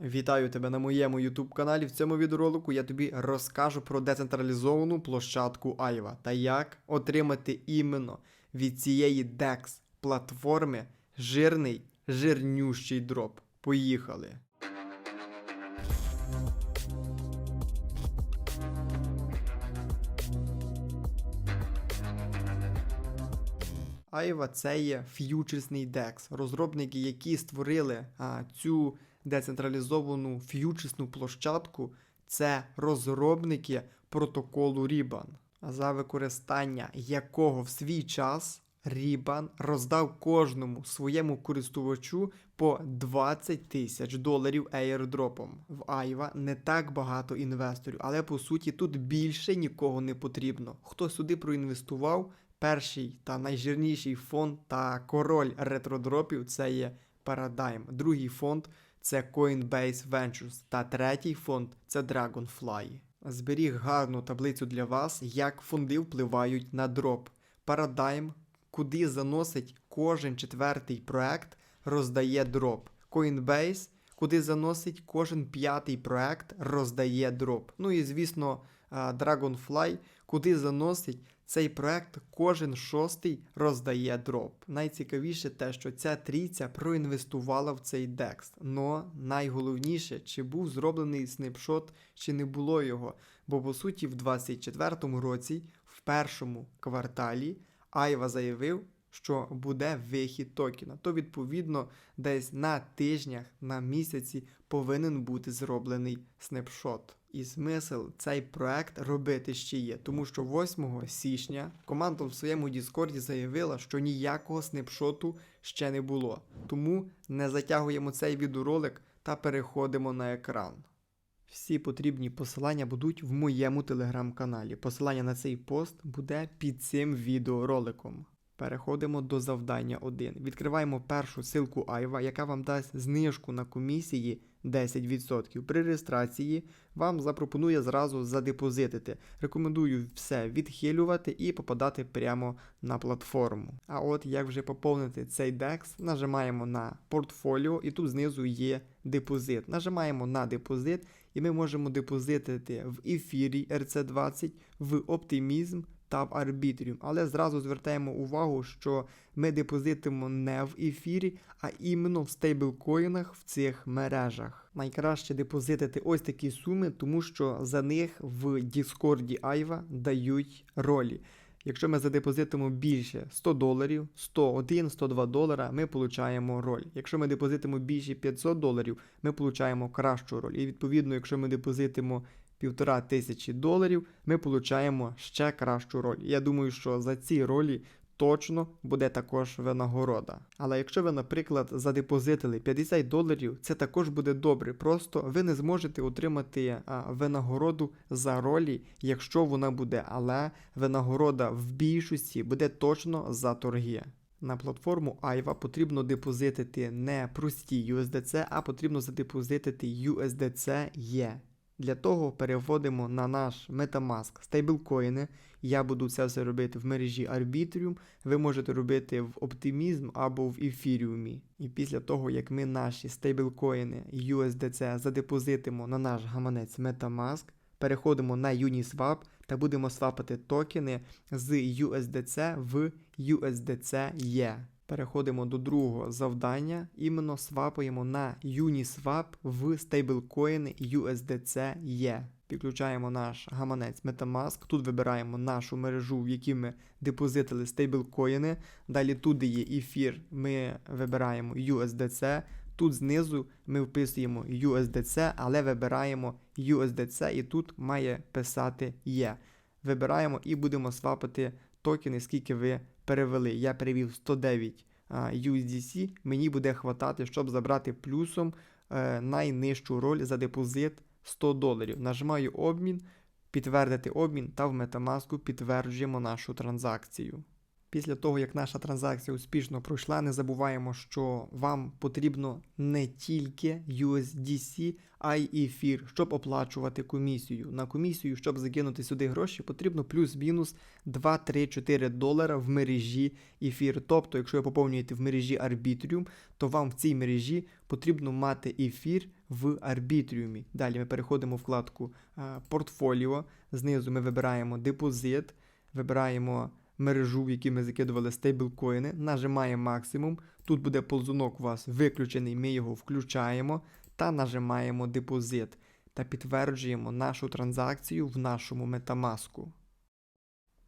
Вітаю тебе на моєму YouTube каналі. В цьому відеоролику я тобі розкажу про децентралізовану площадку Айва та як отримати іменно від цієї DEX платформи жирний, жирнющий дроп. Поїхали! Айва це є ф'ючерсний DEX, розробники, які створили а, цю децентралізовану ф'ючерсну площадку, це розробники протоколу Ribbon, за використання якого в свій час Ribbon роздав кожному своєму користувачу по 20 тисяч доларів airdropом. В Айва не так багато інвесторів, але по суті тут більше нікого не потрібно. Хто сюди проінвестував, перший та найжирніший фонд та король ретродропів це є Paradigm. Другий фонд це Coinbase Ventures. Та третій фонд це Dragonfly. Зберіг гарну таблицю для вас, як фонди впливають на дроп. Paradigm, куди заносить кожен четвертий проект, роздає дроп. Coinbase, куди заносить кожен п'ятий проект, роздає дроп. Ну і звісно, Dragonfly, куди заносить цей проект кожен шостий роздає дроп. Найцікавіше те, що ця трійця проінвестувала в цей декст. Но найголовніше, чи був зроблений снапшот, чи не було його. Бо по суті, в 2024 році, в першому кварталі, Айва заявив, що буде вихід токена. То, відповідно, десь на тижнях, на місяці повинен бути зроблений снапшот. І смисл цей проект робити ще є, тому що 8 січня команда в своєму Діскорді заявила, що ніякого снапшоту ще не було. Тому не затягуємо цей відеоролик та переходимо на екран. Всі потрібні посилання будуть в моєму телеграм-каналі. Посилання на цей пост буде під цим відеороликом. Переходимо до завдання 1. Відкриваємо першу ссылку Айва, яка вам дасть знижку на комісії 10%. При реєстрації вам запропонує зразу задепозитити. Рекомендую все відхилювати і попадати прямо на платформу. А от як вже поповнити цей DEX, нажимаємо на портфоліо, і тут знизу є депозит. Нажимаємо на депозит, і ми можемо депозитити в ефірі RC20, в Optimism та в Arbitrium. Але зразу звертаємо увагу, що ми депозитимо не в ефірі, а іменно в стейблкоїнах в цих мережах. Найкраще депозитити ось такі суми, тому що за них в Діскорді Айва дають ролі. Якщо ми задепозитимо більше 100 доларів, 101, 102 долара, ми получаємо роль. Якщо ми депозитимо більше 500 доларів, ми получаємо кращу роль. І відповідно, якщо ми депозитимо півтора тисячі доларів, ми получаємо ще кращу роль. Я думаю, що за ці ролі точно буде також винагорода. Але якщо ви, наприклад, задепозитили 50 доларів, це також буде добре. Просто ви не зможете отримати винагороду за ролі, якщо вона буде, але винагорода в більшості буде точно за торги. На платформу Айва потрібно депозитити не прості USDC, а потрібно задепозитити USDC E. Для того переводимо на наш Metamask стейблкоїни. Я буду це все робити в мережі Arbitrium. Ви можете робити в Optimism або в Ethereum. І після того, як ми наші стейблкоїни USDC задепозитимо на наш гаманець Metamask, переходимо на Uniswap та будемо свапати токени з USDC в USDC E. Переходимо до другого завдання. Іменно свапаємо на Uniswap в стейблкоїни USDC E. Підключаємо наш гаманець Metamask. Тут вибираємо нашу мережу, в якій ми депозитили стейблкоїни. Далі тут де є ефір, ми вибираємо USDC. Тут знизу ми вписуємо USDC, але вибираємо USDC і тут має писати є. Вибираємо і будемо свапати токени, скільки ви перевели. Я перевів 109 USDC, мені буде хватати, щоб забрати плюсом е, найнижчу роль за депозит 100 доларів. Нажимаю обмін, підтвердити обмін та в Metamask підтверджуємо нашу транзакцію. Після того, як наша транзакція успішно пройшла, не забуваємо, що вам потрібно не тільки USDC, а й ефір, щоб оплачувати комісію. На комісію, щоб закинути сюди гроші, потрібно плюс-мінус 2-3-4 долара в мережі ефір. Тобто, якщо ви поповнюєте в мережі Arbitrium, то вам в цій мережі потрібно мати ефір в Arbitrium. Далі ми переходимо в вкладку портфоліо. Знизу ми вибираємо депозит, вибираємо мережу, в якій ми закидували стейблкоїни, нажимаємо максимум. Тут буде ползунок у вас виключений, ми його включаємо та нажимаємо депозит та підтверджуємо нашу транзакцію в нашому Metamask.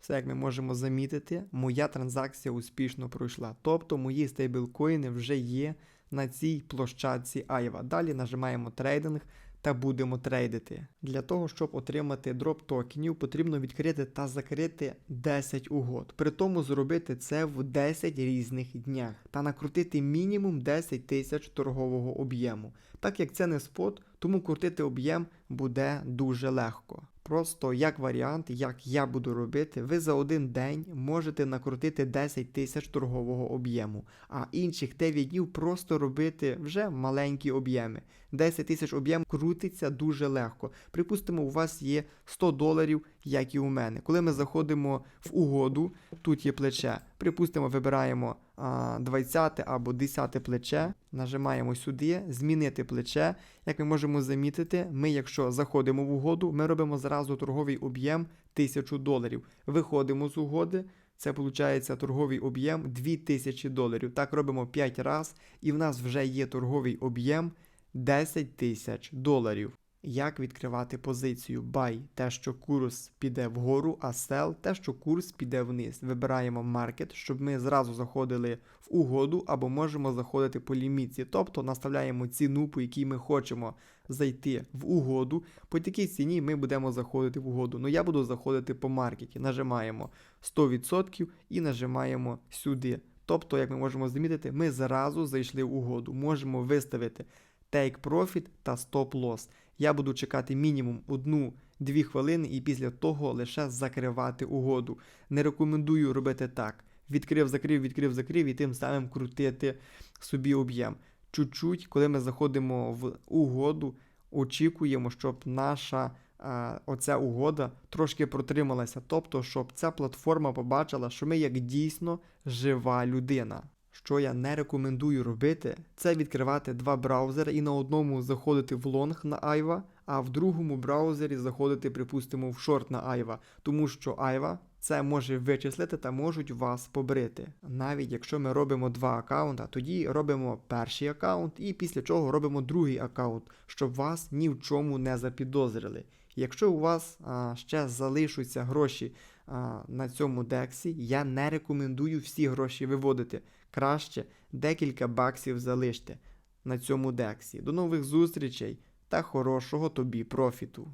Все, як ми можемо замітити, моя транзакція успішно пройшла. Тобто мої стейблкоїни вже є на цій площадці Айва. Далі нажимаємо трейдинг та будемо трейдити. Для того, щоб отримати дроп токенів, потрібно відкрити та закрити 10 угод. При тому зробити це в 10 різних днях та накрутити мінімум 10 тисяч торгового об'єму. Так як це не спот, тому крутити об'єм буде дуже легко. Просто як варіант, як я буду робити, ви за один день можете накрутити 10 тисяч торгового об'єму, а інших 9 днів просто робити вже маленькі об'єми. 10 тисяч об'єм крутиться дуже легко. Припустимо, у вас є 100 доларів, як і у мене. Коли ми заходимо в угоду, тут є плече. Припустимо, вибираємо а, 20 або 10 плече, нажимаємо сюди, змінити плече. Як ми можемо замітити, ми, якщо заходимо в угоду, ми робимо зразу торговий об'єм 1000 доларів. Виходимо з угоди. Це виходить торговий об'єм 2000 доларів. Так робимо 5 разів, і в нас вже є торговий об'єм 10 тисяч доларів. Як відкривати позицію Buy, те, що курс піде вгору, а Sell, те, що курс піде вниз. Вибираємо Market, щоб ми зразу заходили в угоду або можемо заходити по лімітці. Тобто наставляємо ціну, по якій ми хочемо зайти в угоду. По такій ціні ми будемо заходити в угоду. Ну я буду заходити по маркеті. Нажимаємо 100% і нажимаємо сюди. Тобто, як ми можемо замітити, ми зразу зайшли в угоду. Можемо виставити Take Profit та Stop Loss. Я буду чекати мінімум 1-2 хвилини і після того лише закривати угоду. Не рекомендую робити так. Відкрив, закрив, відкрив, закрив і тим самим крутити собі об'єм. Чуть-чуть, коли ми заходимо в угоду, очікуємо, щоб наша а, оця угода трошки протрималася. Тобто, щоб ця платформа побачила, що ми як дійсно жива людина. Що я не рекомендую робити, це відкривати два браузери і на одному заходити в лонг на Айва, а в другому браузері заходити, припустимо, в шорт на Айва, тому що Айва це може вичислити та можуть вас побрити. Навіть якщо ми робимо два аккаунта, тоді робимо перший аккаунт і після чого робимо другий аккаунт, щоб вас ні в чому не запідозрили. Якщо у вас а, ще залишаться гроші а, на цьому дексі, я не рекомендую всі гроші виводити. Краще декілька баксів залиште на цьому дексі. До нових зустрічей та хорошого тобі профіту!